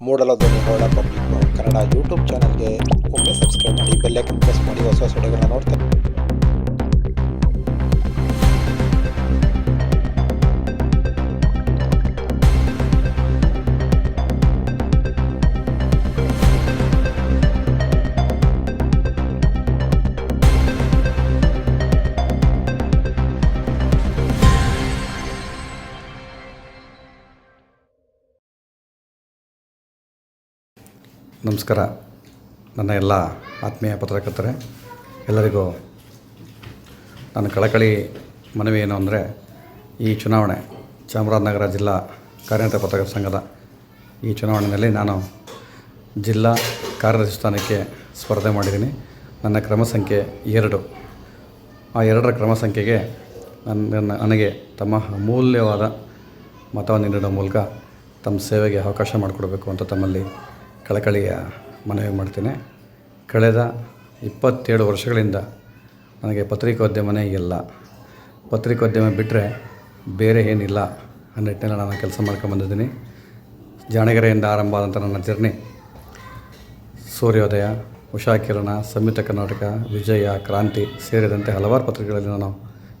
ಮೂಡಲ ಧ್ವನಿ ಹೋಳ public Kannada YouTube ಚಾನಲ್ಗೆ ಒಮ್ಮೆ ಸಬ್ಸ್ಕ್ರೈಬ್ ಮಾಡಿ ಬೆಲ್ಲೈಕನ್ ಪ್ರೆಸ್ ಮಾಡಿ, ಹೊಸ ಹೊಸ ವಿಡಿಯೋಗಳನ್ನ ನೋಡ್ತಾ ನಮಸ್ಕಾರ. ನನ್ನ ಎಲ್ಲ ಆತ್ಮೀಯ ಪತ್ರಕರ್ತರೆ, ಎಲ್ಲರಿಗೂ ನನ್ನ ಕಳಕಳಿ ಮನವಿ ಏನು ಅಂದರೆ, ಈ ಚುನಾವಣೆ ಚಾಮರಾಜನಗರ ಜಿಲ್ಲಾ ಕಾರ್ಯನಿರತ ಪತ್ರಕರ್ತ ಸಂಘದ ಈ ಚುನಾವಣೆಯಲ್ಲಿ ನಾನು ಜಿಲ್ಲಾ ಕಾರ್ಯದರ್ಶಿ ಸ್ಥಾನಕ್ಕೆ ಸ್ಪರ್ಧೆ ಮಾಡಿದ್ದೀನಿ. ನನ್ನ ಕ್ರಮ ಸಂಖ್ಯೆ ಎರಡು. ಆ ಎರಡರ ಕ್ರಮ ಸಂಖ್ಯೆಗೆ ನನ್ನ ನನಗೆ ತಮ್ಮ ಅಮೂಲ್ಯವಾದ ಮತವನ್ನು ನೀಡುವ ಮೂಲಕ ತಮ್ಮ ಸೇವೆಗೆ ಅವಕಾಶ ಮಾಡಿಕೊಡಬೇಕು ಅಂತ ತಮ್ಮಲ್ಲಿ ಕಳಕಳಿಯ ಮನವಿ ಮಾಡ್ತೇನೆ. ಕಳೆದ ಇಪ್ಪತ್ತೇಳು ವರ್ಷಗಳಿಂದ ನನಗೆ ಪತ್ರಿಕೋದ್ಯಮನೇ ಇಲ್ಲ. ಪತ್ರಿಕೋದ್ಯಮ ಬಿಟ್ಟರೆ ಬೇರೆ ಏನಿಲ್ಲ ಆ ನಾನು ಕೆಲಸ ಮಾಡ್ಕೊಂಬಂದಿದ್ದೀನಿ ಜಾಣಗೆರೆಯಿಂದ ಆರಂಭ ಆದಂಥ ನನ್ನ ಜರ್ನಿ ಸೂರ್ಯೋದಯ, ಉಷಾ ಕಿರಣ, ಸಂಯುಕ್ತ ಕರ್ನಾಟಕ, ವಿಜಯ, ಕ್ರಾಂತಿ ಸೇರಿದಂತೆ ಹಲವಾರು ಪತ್ರಿಕೆಗಳಲ್ಲಿ ನಾನು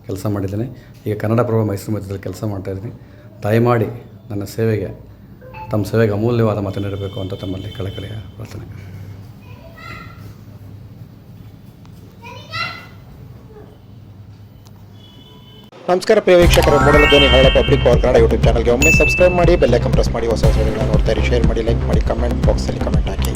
ಕೆಲಸ ಮಾಡಿದ್ದೇನೆ. ಈಗ ಕನ್ನಡಪ್ರಭ ಮೈಸೂರು ಮಧ್ಯದಲ್ಲಿ ಕೆಲಸ ಮಾಡ್ತಾಯಿದ್ದೀನಿ ದಯಮಾಡಿ ನನ್ನ ಸೇವೆಗೆ ತಮ್ಮ ಸೇವೆಗೆ ಅಮೂಲ್ಯವಾದ ಮತ ನೀಡಬೇಕು ಅಂತ ತಮ್ಮಲ್ಲಿ ಕಳಕಳಿಯ ಪ್ರಾರ್ಥನೆ. ನಮಸ್ಕಾರ ಪ್ರಿಯ ವೀಕ್ಷಕರು, ಮೂಡಲ ಧ್ವನಿ ಹಳೆ ಪಬ್ಲಿಕ್ ಪವರ್ ಕನ್ನಡ ಯೂಟ್ಯೂಬ್ ಚಾನಲ್ಗೆ ಒಮ್ಮೆ ಸಬ್ಸ್ಕ್ರೈಬ್ ಮಾಡಿ ಬೆಲ್ಲೈಕನ್ ಪ್ರೆಸ್ ಮಾಡಿ, ಹೊಸ ಹೊಸ ವಿಡಿಯೋಗಳನ್ನ ನೋಡ್ತಾ ಇರಿ ಶೇರ್ ಮಾಡಿ ಲೈಕ್ ಮಾಡಿ ಕಮೆಂಟ್ ಬಾಕ್ಸಲ್ಲಿ ಕಮೆಂಟ್ ಹಾಕಿ.